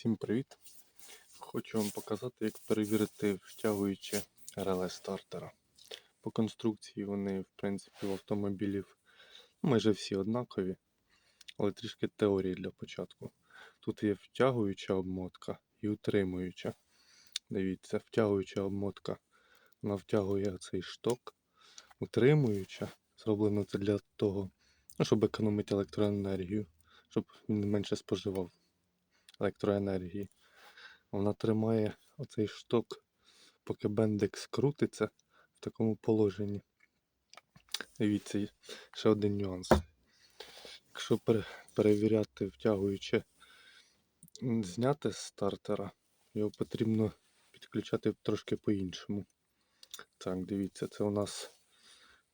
Всім привіт! Хочу вам показати, як перевірити втягуючи реле стартера. По конструкції вони, в принципі, в автомобілів майже всі однакові, але трішки теорії для початку. Тут є втягуюча обмотка і утримуюча. Дивіться, втягуюча обмотка. Вона втягує цей шток, утримуюча. Зроблено це для того, щоб економити електроенергію, щоб він менше споживав електроенергії. Вона тримає оцей шток, поки бендекс крутиться в такому положенні. Дивіться, ще один нюанс. Якщо перевіряти, втягуючи зняти з стартера, його потрібно підключати трошки по-іншому. Так, дивіться, це у нас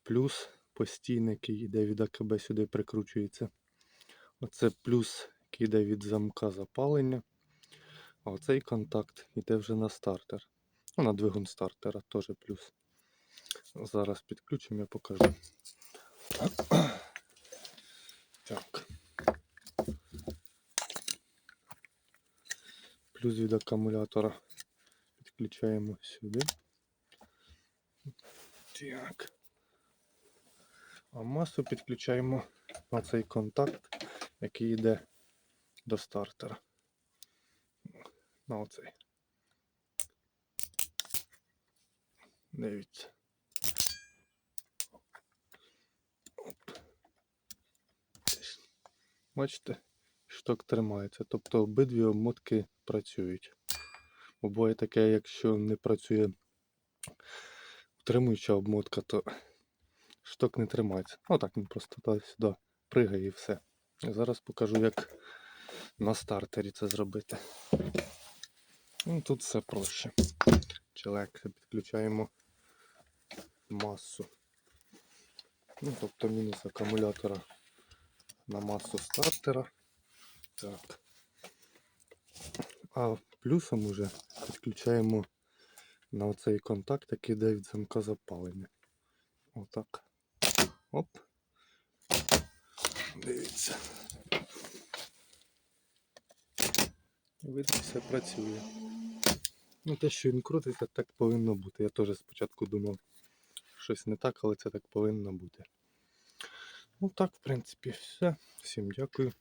плюс постійний, який йде від АКБ сюди прикручується. Оце плюс, йде від замка запалення. А оцей контакт йде вже на стартер. Ну, на двигун стартера теж плюс. Зараз підключимо, я покажу. Так. Плюс від акумулятора підключаємо сюди. Так. А масу підключаємо на цей контакт, який йде до стартера. На оцей. Дивіться. Бачите, шток тримається. Тобто обидві обмотки працюють. Бо буває таке, якщо не працює утримуюча обмотка, то шток не тримається. Отак він просто туди-сюди пригає і все. Зараз покажу, як на стартері це зробити. Ну, тут все проще. Челекся підключаємо масу. Ну, тобто мінус акумулятора на масу стартера. Так. А плюсом уже підключаємо на оцей контакт, який йде від замка запалення. Отак. Оп. Дивіться. Видно, все працює. Ну, те, що він крутиться, так повинно бути. Я теж спочатку думав, щось не так, але це так повинно бути. Ну так, в принципі, все. Всім дякую.